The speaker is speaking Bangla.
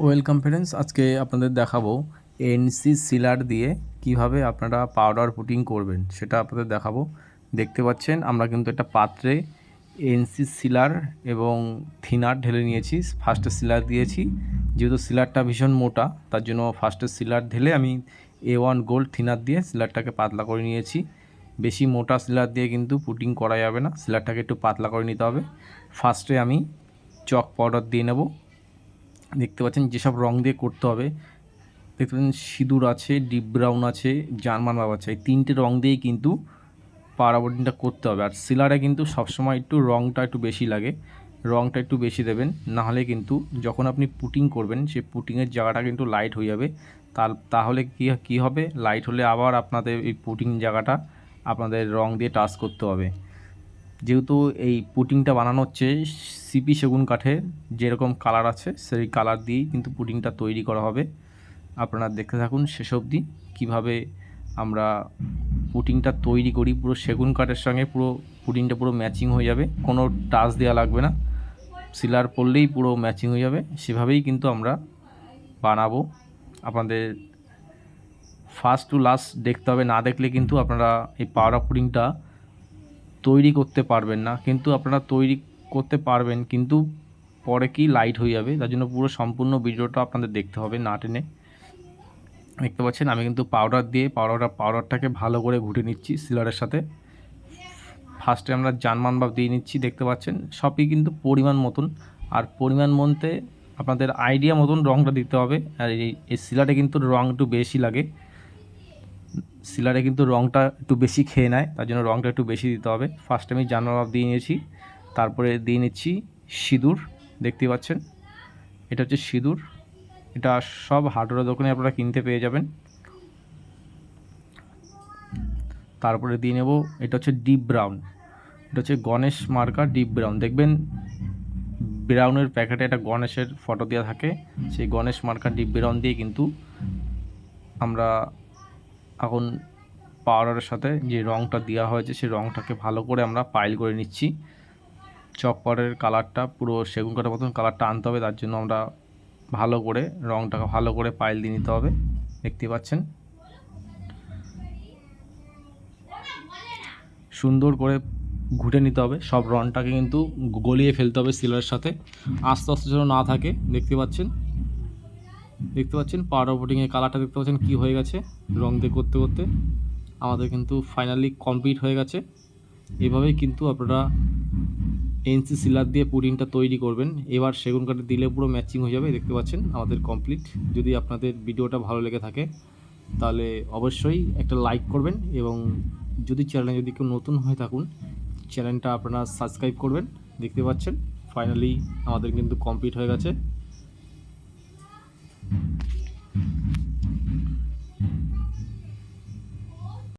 ওয়েলকাম ফ্রেন্ডস, আজকে আপনাদের দেখাবো এনসি সিলার দিয়ে কীভাবে আপনারা পাউডার পুটিং করবেন, সেটা আপনাদের দেখাবো। দেখতে পাচ্ছেন, আমরা কিন্তু একটা পাত্রে এনসি সিলার এবং থিনার ঢেলে নিয়েছি ফার্স্টে সিলার দিয়েছি। যেহেতু সিলারটা ভীষণ মোটা, তার জন্য ফার্স্টে সিলার ঢেলে আমি এ ওয়ান গোল্ড থিনার দিয়ে সিলারটাকে পাতলা করে নিয়েছি। বেশি মোটা সিলার দিয়ে কিন্তু পুটিং করা যাবে না সিলারটাকে একটু পাতলা করে নিতে হবে। ফার্স্টে আমি চক পাউডার দিয়ে নেব। দেখতে পাচ্ছেন যেসব রং দিয়ে করতে হবে, দেখতে পাচ্ছেন সিঁদুর আছে, ডিপ ব্রাউন আছে, জার্মান বাব আছে। এই তিনটে রং দিয়েই কিন্তু পাওয়ার করতে হবে। আর সিলারে কিন্তু সবসময় একটু রংটা একটু বেশি লাগে, রংটা একটু বেশি দেবেন। নাহলে কিন্তু যখন আপনি পুটিং করবেন সেই পুটিংয়ের জায়গাটা কিন্তু লাইট হয়ে যাবে। তাহলে কী কী হবে? লাইট হলে আবার আপনাদের এই পুটিং জায়গাটা আপনাদের রং দিয়ে টাচ করতে হবে। যেহেতু এই পুটিংটা বানানো হচ্ছে সিপি সেগুন কাঠের যেরকম কালার আছে সেই কালার দিয়েই কিন্তু পুটিংটা তৈরি করা হবে। আপনারা দেখতে থাকুন শেষ অবধি কীভাবে আমরা পুটিংটা তৈরি করি। পুরো সেগুন কাঠের সঙ্গে পুরো পুটিংটা পুরো ম্যাচিং হয়ে যাবে, কোনো টাচ দেওয়া লাগবে না। সিলার পরলেই পুরো ম্যাচিং হয়ে যাবে, সেভাবেই কিন্তু আমরা বানাবো। আপনাদের ফার্স্ট টু লাস্ট দেখতে হবে, না দেখলে কিন্তু আপনারা এই পাওয়ার পুডিংটা তৈরি করতে পারবেন না, কিন্তু আপনারা তৈরি করতে পারবেন, কিন্তু পরে কি লাইট হয়ে যাবে, তার জন্য পুরো সম্পূর্ণ ভিডিওটা আপনাদের দেখতে হবে না টেনে। দেখতে পাচ্ছেন, আমি কিন্তু পাউডার দিয়ে পাউডারটা পাউডারটাকে ভালো করে ঘুটে নিচ্ছি সিলারের সাথে। ফার্স্টে আমরা জানমান ভাব দিয়ে নিচ্ছি, দেখতে পাচ্ছেন, সবই কিন্তু পরিমাণ মতন। আর পরিমাণ মতে আপনাদের আইডিয়া মতন রঙটা দিতে হবে, আর এই সিলারে কিন্তু রঙ একটু বেশি লাগে। সিলারে কিন্তু রঙটা একটু বেশি খেয়ে নেয়, তার জন্য রঙটা একটু বেশি দিতে হবে। ফার্স্ট আমি ভাব দিয়ে নিয়েছি, তারপরে দিয়ে নিচ্ছি সিঁদুর, দেখতে পাচ্ছেন? এটা হচ্ছে সিঁদুর, এটা সব হার্ডওয়ার দোকানে আপনারা কিনতে পেয়ে যাবেন। তারপরে দিয়ে নেব, এটা হচ্ছে ডিপ ব্রাউন এটা হচ্ছে গণেশ মার্কা ডিপ ব্রাউন দেখবেন ব্রাউনের প্যাকেটে একটা গণেশের ফটো দেওয়া থাকে, সেই গণেশ মার্কা ডিপ ব্রাউন দিয়ে কিন্তু আমরা এখন পাউডারের সাথে যে রঙটা দেওয়া হয়েছে, সেই রঙটাকে ভালো করে আমরা পাইল করে নিচ্ছি। চক পাউডারের কালারটা পুরো সেগুন কাঠের মতন কালারটা আনতে হবে, তার জন্য আমরা ভালো করে রঙটাকে ভালো করে পাইল দিয়ে নিতে হবে। দেখতে পাচ্ছেন? সুন্দর করে ঘুটে নিতে হবে। সব রঙটাকে কিন্তু গলিয়ে ফেলতে হবে সিলারের সাথে। আস্তে আস্তে যেন না থাকে, দেখতে পাচ্ছেন? দেখতে পাচ্ছেন পাউডার পুটিংয়ের কালারটা দেখতে পাচ্ছেন, কী হয়ে গেছে, রং দিয়ে করতে করতে। আমাদের কিন্তু ফাইনালি কমপ্লিট হয়ে গেছে। এভাবেই কিন্তু আপনারা এনসি সিলার দিয়ে পুডিংটা তৈরি করবেন। এবার সেগুন কাঠে দিলে পুরো ম্যাচিং হয়ে যাবে, দেখতে পাচ্ছেন, আমাদের কমপ্লিট যদি আপনাদের ভিডিওটা ভালো লেগে থাকে, তাহলে অবশ্যই একটা লাইক করবেন এবং যদি চ্যানেলে যদি কেউ নতুন হয়ে থাকুন চ্যানেলটা আপনারা সাবস্ক্রাইব করবেন। দেখতে পাচ্ছেন ফাইনালি আমাদের কিন্তু কমপ্লিট হয়ে গেছে। Thank you.